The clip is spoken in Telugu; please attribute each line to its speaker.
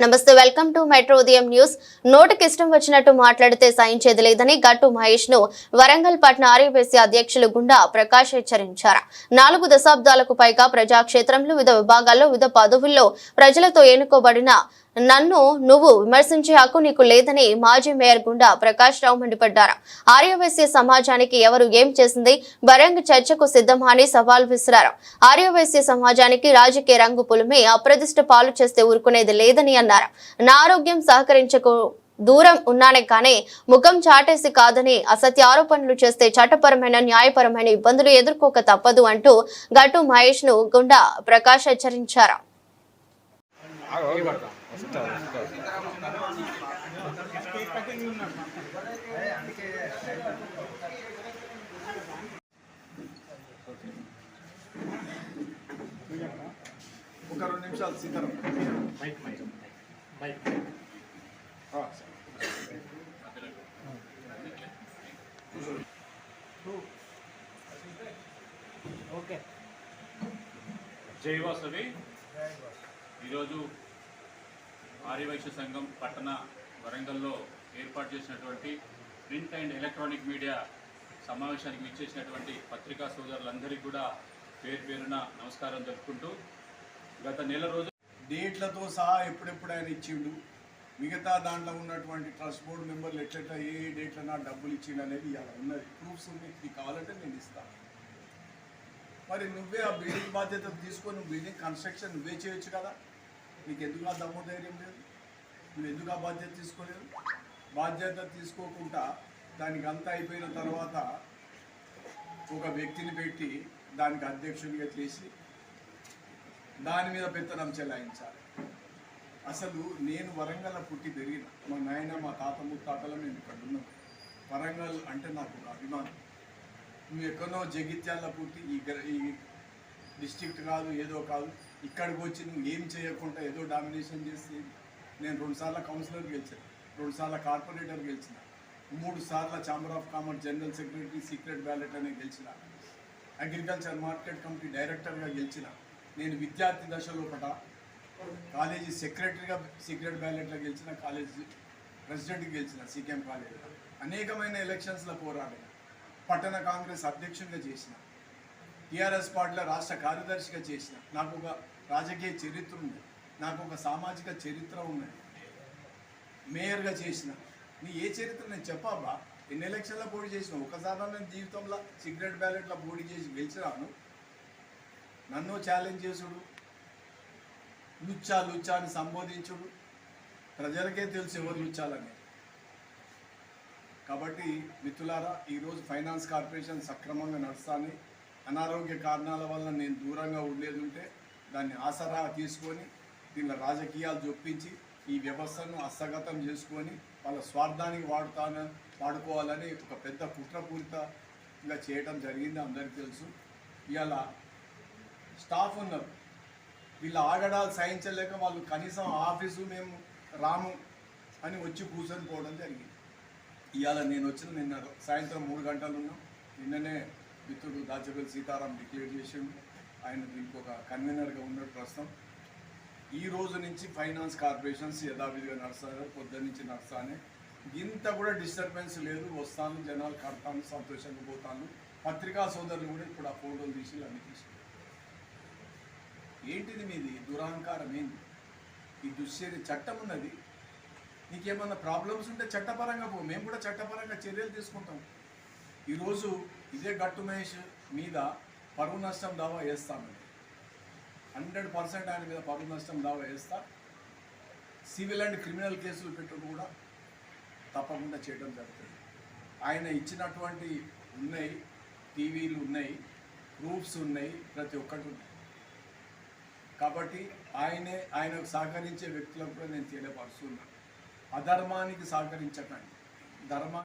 Speaker 1: నమస్తే welcome to metro Udayam news. నోటుకి ఇష్టం వచ్చినట్టు మాట్లాడితే సహించేది లేదని గట్టు మహేష్ను వరంగల్ పట్న ఆర్యవేసి అధ్యక్షులు గుండా ప్రకాష్ హెచ్చరించారు. నాలుగు దశాబ్దాలకు పైగా ప్రజాక్షేత్రంలో వివిధ విభాగాల్లో వివిధ పదవుల్లో ప్రజలతో ఎన్నుకోబడిన నన్ను నువ్వు విమర్శించే హక్కు నీకు లేదని మాజీ మేయర్ గుండా ప్రకాష్ రావు మండిపడ్డారు. ఆర్యవైశ్య సమాజానికి ఎవరు ఏం చేసింది? బరంగ్ చర్చకు సిద్ధమా అని సవాల్ విసిరారు. ఆర్యవైశ్య సమాజానికి రాజకీయ రంగు పులిమి అప్రదిష్ట పాలు చేస్తే ఊరుకునేది లేదని అన్నారు. నా ఆరోగ్యం సహకరించకు దూరం ఉన్నానే కానీ ముఖం చాటేసి కాదని అసత్య ఆరోపణలు చేస్తే చట్టపరమైన న్యాయపరమైన ఇబ్బందులు ఎదుర్కోక తప్పదు అంటూ గట్టు మహేష్ను గుండా ప్రకాష్ హెచ్చరించారు.
Speaker 2: ఒక రెండు నిమిషాలు సీతారాం ఓకే
Speaker 3: జై వాసవి. ఈరోజు ఆర్యవైశ్య సంఘం పట్టణ వరంగల్లో ఏర్పాటు చేసినటువంటి ప్రింట్ అండ్ ఎలక్ట్రానిక్ మీడియా సమావేశానికి విచ్చేసినటువంటి పత్రికా సోదరులందరికీ కూడా పేరు పేరున నమస్కారం జరుపుకుంటూ గత నెల రోజు
Speaker 2: డేట్లతో సహా ఎప్పుడెప్పుడు ఆయన ఇచ్చిండు. మిగతా దాంట్లో ఉన్నటువంటి ట్రస్ట్ బోర్డు మెంబర్లు ఎట్లెట్లా ఏ ఏ డేట్ల నా డబ్బులు ఇచ్చిండు అనేది ఇలా ఉన్నది ప్రూఫ్స్ ఉన్నాయి. నీకు కావాలంటే నేను ఇస్తాను మరి నువ్వే ఆ బిల్డింగ్ బాధ్యత తీసుకొని బిల్డింగ్ కన్స్ట్రక్షన్ నువ్వే చేయొచ్చు కదా? నీకు ఎందుకు ఆ దమ్ము లేదు? నువ్వు ఎందుకు ఆ బాధ్యత తీసుకోలేదు? బాధ్యత తీసుకోకుండా దానికి అంతా అయిపోయిన తర్వాత ఒక వ్యక్తిని పెట్టి దానికి అధ్యక్షుడిగా చేసి దాని మీద పెత్తనం చెలాయించాలి. అసలు నేను వరంగల్ పుట్టి పెరిగిన మా నాయన మా తాత ముత్తాతల మేము ఇక్కడ ఉన్నాం. వరంగల్ అంటే నాకు ఒక అభిమానం. నువ్వు ఎక్కడో జగిత్యాల పుట్టి ఈ గ్ర- ఈ డిస్ట్రిక్ట్ కాదు ఏదో కాదు ఇక్కడికి వచ్చి నువ్వు ఏం చేయకుండా ఏదో డామినేషన్ చేసి నేను రెండుసార్లు కౌన్సిలర్ గెలిచిన రెండుసార్లు కార్పొరేటర్ గెలిచిన మూడు సార్లు chamber of commerce general secretary secret ballot అనే గెలిచిన అగ్రికల్చర్ మార్కెట్ కమిటీ డైరెక్టర్గా గెలిచిన నేను విద్యార్థి దశలో ఒకట కాలేజీ సెక్రటరీగా సీక్రెట్ బ్యాలెట్లో గెలిచిన కాలేజీ ప్రెసిడెంట్కి గెలిచిన సీకేఎం కాలేజీలో అనేకమైన ఎలక్షన్స్లో పోరాడిన పట్టణ కాంగ్రెస్ అధ్యక్షునిగా చేసిన టీఆర్ఎస్ పార్టీలో రాష్ట్ర కార్యదర్శిగా చేసిన నాకు ఒక రాజకీయ చరిత్ర ఉంది. నాకు ఒక సామాజిక చరిత్ర ఉన్నది మేయర్గా చేసిన. నీ ఏ చరిత్ర నేను చెప్పాబా ఎన్ని ఎలక్షన్లో పోటీ చేసిన ఒకసారి నేను జీవితంలో సిగరెట్ బ్యాలెట్లో పోటీ చేసి గెలిచిరాను నన్ను ఛాలెంజ్ చేసుడు. లుచ్చా లుచ్చా అని సంబోధించుడు. ప్రజలకే తెలుసు ఎవరు లుచ్చాలని. కాబట్టి మిత్రులారా ఈరోజు ఫైనాన్స్ కార్పొరేషన్ సక్రమంగా నడుస్తాను అనారోగ్య కారణాల వల్ల నేను దూరంగా ఉండేది ఉంటే దాన్ని ఆసరా తీసుకొని దీనిలో రాజకీయాలు చొప్పించి ఈ వ్యవస్థను హస్తగతం చేసుకొని వాళ్ళ స్వార్థానికి వాడుతాను వాడుకోవాలని ఒక పెద్ద కుట్రపూరితంగా చేయడం జరిగింది అందరికీ తెలుసు. ఇవాళ స్టాఫ్ ఉన్నారు. వీళ్ళ ఆగడాలు సహించలేక వాళ్ళు కనీసం ఆఫీసు మేము రాము అని వచ్చి కూర్చొని పోవడం జరిగింది. ఇవాళ నేను వచ్చిన నిన్న సాయంత్రం మూడు గంటలు ఉన్నాం. నిన్ననే మిత్రుడు దాచపల్లి సీతారాం డిక్లేర్ చేసిండు. ఆయన దీనికి ఒక కన్వీనర్గా ఉన్నాడు ప్రస్తుతం. ఈ రోజు నుంచి ఫైనాన్స్ కార్పొరేషన్స్ యథావిధిగా నడుస్తారు పొద్దున్న నుంచి నడుస్తానే. ఇంత కూడా డిస్టర్బెన్స్ లేదు వస్తాను జనాలు కడతాను సంతోషంగా పోతాను. పత్రికా సోదరులు కూడా ఇప్పుడు ఆ ఫోటోలు తీసి అన్ని తీసి ఏంటిది మీది? దురహంకారం ఏంది? ఈ దుశ్చర్య చట్టం ఉన్నది. నీకేమన్నా ప్రాబ్లమ్స్ ఉంటే చట్టపరంగా పో. మేము కూడా చట్టపరంగా చర్యలు తీసుకుంటాం. ఈరోజు ఇదే గట్టు మహేష్ మీద పరువు నష్టం దావా వేస్తామండి హండ్రెడ్ పర్సెంట్ ఆయన మీద పరువు నష్టం దావా వేస్తా సివిల్ అండ్ క్రిమినల్ కేసులు పెట్టడం కూడా తప్పకుండా చేయడం జరుగుతుంది. ఆయన ఇచ్చినటువంటి ఉన్నాయి టీవీలు ఉన్నాయి ప్రూఫ్స్ ఉన్నాయి ప్రతి ఒక్కటి ఉన్నాయి. కాబట్టి ఆయనే ఆయనకు సహకరించే వ్యక్తులకు కూడా నేను తెలియపరుస్తున్నాను అధర్మానికి సహకరించకండి. ధర్మ